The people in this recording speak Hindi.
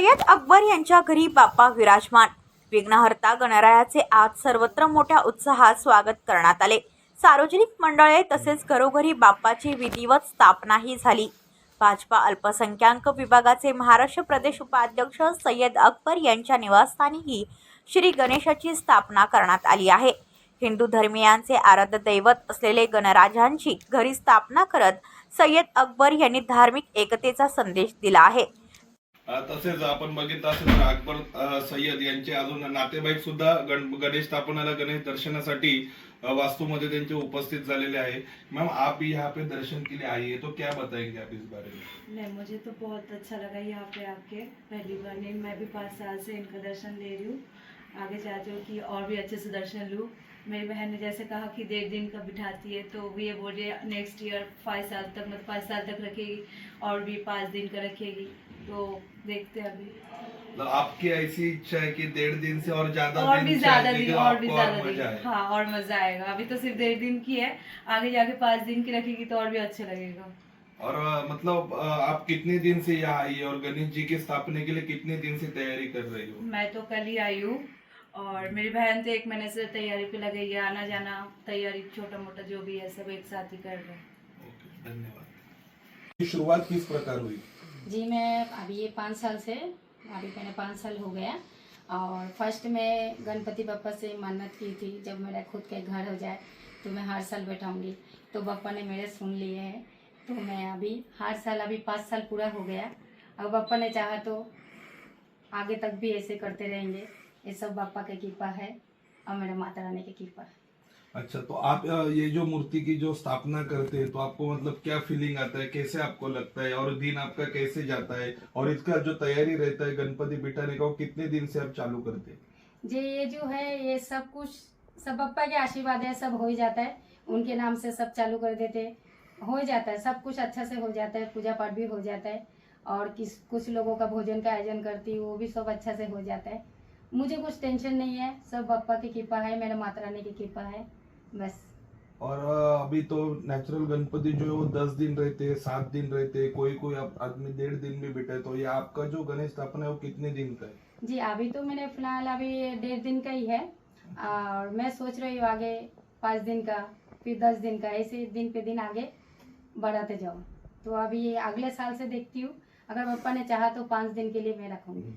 सय्यद अकबर यांच्या घरी बाप्पा विराजमान. विघ्नहर्ता गणरायाचे आज सर्वत्र मोठ्या उत्साहात स्वागत करण्यात आले. सार्वजनिक मंडळे तसेच घरोघरी बाप्पाची विधिवत स्थापनाही झाली. भाजपा अल्पसंख्याक विभागाचे महाराष्ट्र प्रदेश उपाध्यक्ष सय्यद अकबर यांच्या निवासस्थानीही श्री गणेशाची स्थापना करण्यात आली आहे. हिंदू धर्मियांचे आराध्य दैवत असलेले गणराजांची घरी स्थापना करत सय्यद अकबर यांनी धार्मिक एकतेचा संदेश दिला आहे. तसेच आपण बघितलं असेल तर अकबर सय्यद यांचे अजून नातेवाईक सुद्धा गण गणेश स्थापनाला गणेश दर्शनासाठी वास्तूमध्ये त्यांचे उपस्थित झालेले आहे. मैम आप यहाँ पे दर्शन के लिए आई है तो क्या बताएंगे आप इस बारे में? नहीं मुझे तो बहुत अच्छा लगा यहाँ पे आके पहली बार। नहीं मैं भी पाँच साल से इनका दर्शन ले रही हूँ। आगे चाहती हूँ कि और भी अच्छे से दर्शन लूँ। मेरी बहन ने जैसे कहा कि डेढ़ दिन का बिठाती है तो भी ये बोल रही है नेक्स्ट ईयर फाइव साल तक मतलब पाँच साल तक रखेगी और भी पाँच दिन का रखेगी। तो देखते हैं अभी। मतलब आपकी ऐसी इच्छा है कि डेढ़ दिन से और ज़्यादा और भी ज़्यादा दिन और भी ज़्यादा मज़ा दिन। हाँ और मज़ा आएगा। अभी तो सिर्फ़ डेढ़ दिन की है आगे जाके पाँच दिन की रखेगी तो और भी अच्छा लगेगा। और मतलब आप कितने दिन से यहाँ आई है और गणेश जी की स्थापना के लिए कितने दिन से तैयारी कर रही हो? मैं तो कल ही आई हूँ। और मेरी बहन तो एक महीने से तैयारी पे लगी है आना जाना तैयारी छोटा मोटा जो भी है सब एक साथ ही कर रहे हैं। धन्यवाद। शुरुआत किस प्रकार हुई? जी मैं अभी ये पाँच साल से अभी मैंने पाँच साल हो गया। और फ़र्स्ट में गणपति बप्पा से मन्नत की थी जब मेरा खुद का घर हो जाए तो मैं हर साल बैठाऊँगी। तो बप्पा ने मेरे सुन लिए हैं तो मैं अभी हर साल अभी पाँच साल पूरा हो गया। अब बप्पा ने चाहा तो आगे तक भी ऐसे करते रहेंगे। ये सब बापा की कृपा है और मेरे माता रानी की कृपा है। अच्छा तो आप ये जो मूर्ति की जो स्थापना करते हैं तो आपको मतलब क्या फीलिंग आता है? कैसे आपको लगता है? और दिन आपका कैसे जाता है? और इसका जो तैयारी रहता है गणपति बिठाने का वो कितने दिन से आप चालू करते हैं? जी ये जो है ये सब कुछ सब पप्पा के आशीर्वाद है सब हो ही जाता है। उनके नाम से सब चालू कर देते हैं। हो जाता है सब कुछ अच्छा से हो जाता है पूजा पाठ भी हो जाता है। और किस कुछ लोगों का भोजन का आयोजन करती हूँ वो भी सब अच्छा से हो जाता है। मुझे कुछ टेंशन नहीं है सब पप्पा की कृपा है मेरे माता रानी की कृपा है बस। और अभी तो नेचुरल गणपति जो है वो दस दिन रहते हैं सात दिन रहते हैं कोई कोई आदमी डेढ़ दिन भी बिठे तो ये आपका जो गणेश स्थापना है वो कितने दिन का है? जी अभी तो मैंने फ़िलहाल अभी डेढ़ दिन का ही है और मैं सोच रही हूँ आगे पाँच दिन का फिर दस दिन का ऐसे दिन पे दिन आगे बढ़ाते जाऊँ। तो अभी अगले साल से देखती हूँ अगर पप्पा ने चाहा तो पाँच दिन के लिए मैं रखूँगी।